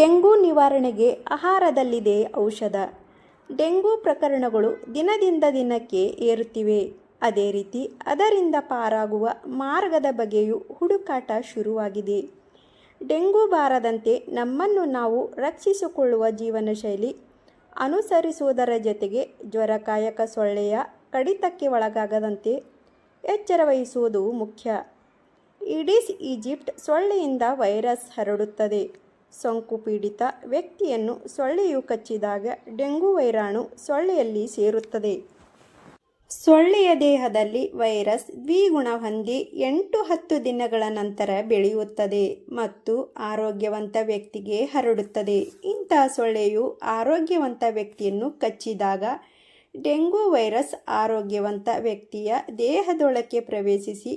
Dengue ನಿವಾರಣೆಗೆ ಆಹಾರದಲ್ಲಿದೆ ಔಷಧ. Dengue ಪ್ರಕರಣಗಳು ದಿನದಿಂದ ದಿನಕ್ಕೆ ಏರುತ್ತಿವೆ. ಅದೇ ರೀತಿ ಅದರಿಂದ ಪಾರಾಗುವ ಮಾರ್ಗದ ಬಗ್ಗೆಯೂ ಹುಡುಕಾಟ ಶುರುವಾಗಿದೆ. ಡೆಂಗು ಬಾರದಂತೆ ನಮ್ಮನ್ನು ನಾವು ರಕ್ಷಿಸಿಕೊಳ್ಳುವ ಜೀವನ ಶೈಲಿ ಅನುಸರಿಸುವುದರ ಜೊತೆಗೆ ಜ್ವರಕಾಯಕ ಸೊಳ್ಳೆಯ ಕಡಿತಕ್ಕೆ ಒಳಗಾಗದಂತೆ ಎಚ್ಚರ ವಹಿಸುವುದು ಮುಖ್ಯ. ಇಡೀಸ್ ಈಜಿಪ್ಟ್ ಸೊಳ್ಳೆಯಿಂದ ವೈರಸ್ ಹರಡುತ್ತದೆ. ಸೋಂಕು ಪೀಡಿತ ವ್ಯಕ್ತಿಯನ್ನು ಸೊಳ್ಳೆಯು ಕಚ್ಚಿದಾಗ ಡೆಂಗು ವೈರಾಣು ಸೊಳ್ಳೆಯಲ್ಲಿ ಸೇರುತ್ತದೆ. ಸೊಳ್ಳೆಯ ದೇಹದಲ್ಲಿ ವೈರಸ್ ದ್ವಿಗುಣ ಹೊಂದಿ ಎಂಟು ಹತ್ತು ದಿನಗಳ ನಂತರ ಬೆಳೆಯುತ್ತದೆ ಮತ್ತು ಆರೋಗ್ಯವಂತ ವ್ಯಕ್ತಿಗೆ ಹರಡುತ್ತದೆ. ಇಂತಹ ಸೊಳ್ಳೆಯು ಆರೋಗ್ಯವಂತ ವ್ಯಕ್ತಿಯನ್ನು ಕಚ್ಚಿದಾಗ ಡೆಂಗು ವೈರಸ್ ಆರೋಗ್ಯವಂತ ವ್ಯಕ್ತಿಯ ದೇಹದೊಳಕ್ಕೆ ಪ್ರವೇಶಿಸಿ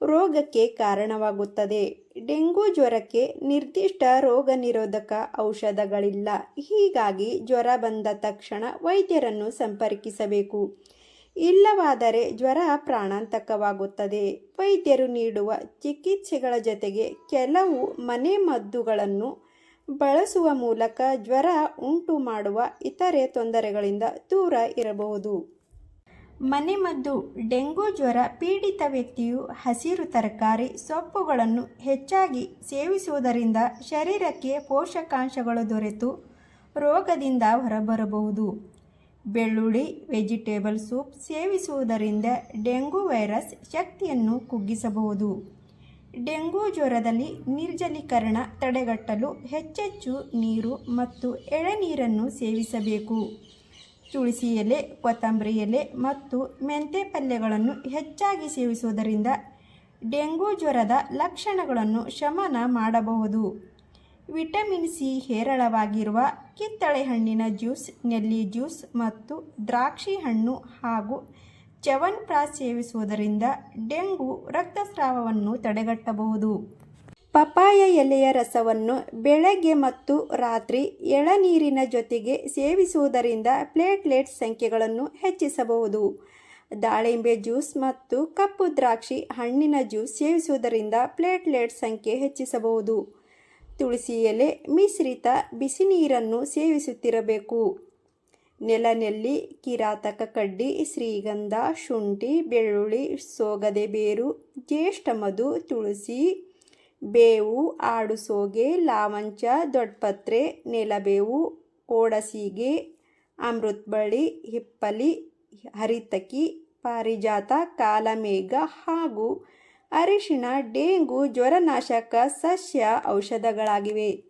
ರೋಗಕ್ಕೆ ಕಾರಣವಾಗುತ್ತದೆ. ಡೆಂಗು ಜ್ವರಕ್ಕೆ ನಿರ್ದಿಷ್ಟ ರೋಗ ನಿರೋಧಕ ಔಷಧಗಳಿಲ್ಲ. ಹೀಗಾಗಿ ಜ್ವರ ಬಂದ ತಕ್ಷಣ ವೈದ್ಯರನ್ನು ಸಂಪರ್ಕಿಸಬೇಕು. ಇಲ್ಲವಾದರೆ ಜ್ವರ ಪ್ರಾಣಾಂತಕವಾಗುತ್ತದೆ. ವೈದ್ಯರು ನೀಡುವ ಚಿಕಿತ್ಸೆಗಳ ಜೊತೆಗೆ ಕೆಲವು ಮನೆಮದ್ದುಗಳನ್ನು ಬಳಸುವ ಮೂಲಕ ಜ್ವರ ಉಂಟು ಮಾಡುವ ಇತರೆ ತೊಂದರೆಗಳಿಂದ ದೂರ ಇರಬಹುದು. ಮನೆಮದ್ದು ಡೆಂಗು ಜ್ವರ ಪೀಡಿತ ವ್ಯಕ್ತಿಯು ಹಸಿರು ತರಕಾರಿ, ಸೊಪ್ಪುಗಳನ್ನು ಹೆಚ್ಚಾಗಿ ಸೇವಿಸುವುದರಿಂದ ಶರೀರಕ್ಕೆ ಪೋಷಕಾಂಶಗಳು ದೊರೆತು ರೋಗದಿಂದ ಹೊರಬರಬಹುದು. ಬೆಳ್ಳುಳ್ಳಿ, ವೆಜಿಟೇಬಲ್ ಸೂಪ್ ಸೇವಿಸುವುದರಿಂದ ಡೆಂಗು ವೈರಸ್ ಶಕ್ತಿಯನ್ನು ಕುಗ್ಗಿಸಬಹುದು. ಡೆಂಗು ಜ್ವರದಲ್ಲಿ ನಿರ್ಜಲೀಕರಣ ತಡೆಗಟ್ಟಲು ಹೆಚ್ಚೆಚ್ಚು ನೀರು ಮತ್ತು ಎಳೆನೀರನ್ನು ಸೇವಿಸಬೇಕು. ತುಳಸಿ ಎಲೆ ಕೊತ್ತಂಬರಿ ಎಲೆ ಮತ್ತು ಮೆಂತೆ ಪಲ್ಯಗಳನ್ನು ಹೆಚ್ಚಾಗಿ ಸೇವಿಸುವುದರಿಂದ ಡೆಂಗು ಜ್ವರದ ಲಕ್ಷಣಗಳನ್ನು ಶಮನ ಮಾಡಬಹುದು. ವಿಟಮಿನ್ ಸಿ ಹೇರಳವಾಗಿರುವ ಕಿತ್ತಳೆ ಹಣ್ಣಿನ ಜ್ಯೂಸ್, ನೆಲ್ಲಿ ಜ್ಯೂಸ್ ಮತ್ತು ದ್ರಾಕ್ಷಿ ಹಣ್ಣು ಹಾಗೂ ಚ್ಯವನ್ಪ್ರಾಶ್ ಸೇವಿಸುವುದರಿಂದ ಡೆಂಗು ರಕ್ತಸ್ರಾವವನ್ನು ತಡೆಗಟ್ಟಬಹುದು. ಪಪಾಯ ಎಲೆಯ ರಸವನ್ನು ಬೆಳಗ್ಗೆ ಮತ್ತು ರಾತ್ರಿ ಎಳನೀರಿನ ಜೊತೆಗೆ ಸೇವಿಸುವುದರಿಂದ ಪ್ಲೇಟ್ಲೆಟ್ ಸಂಖ್ಯೆಗಳನ್ನು ಹೆಚ್ಚಿಸಬಹುದು. ದಾಳಿಂಬೆ ಜ್ಯೂಸ್ ಮತ್ತು ಕಪ್ಪು ದ್ರಾಕ್ಷಿ ಹಣ್ಣಿನ ಜ್ಯೂಸ್ ಸೇವಿಸುವುದರಿಂದ ಪ್ಲೇಟ್ಲೆಟ್ ಸಂಖ್ಯೆ ಹೆಚ್ಚಿಸಬಹುದು. ತುಳಸಿ ಎಲೆ ಮಿಶ್ರಿತ ಬಿಸಿ ನೀರನ್ನು ಸೇವಿಸುತ್ತಿರಬೇಕು. ನೆಲನೆಲ್ಲಿ ಕಿರಾತಕ ಕಡ್ಡಿ, ಶ್ರೀಗಂಧ, ಶುಂಠಿ, ಬೆಳ್ಳುಳ್ಳಿ, ಸೋಗದೆ ಬೇರು, ಜ್ಯೇಷ್ಠ ಮಧು, ತುಳಸಿ ಬೇವು ಆಡುಸೋಗೆ ಲಾವಂಚ, ದೊಡ್ಡಪತ್ರೆ, ನೆಲಬೇವು, ಓಡಸೀಗೆ ಅಮೃತಬಳ್ಳಿ ಹಿಪ್ಪಲಿ, ಹರಿತಕಿ, ಪಾರಿಜಾತ, ಕಾಲಮೇಘ ಹಾಗೂ ಅರಿಶಿಣ, ಡೇಂಗು, ಜ್ವರನಾಶಕ, ಸಸ್ಯ ಔಷಧಗಳಾಗಿವೆ.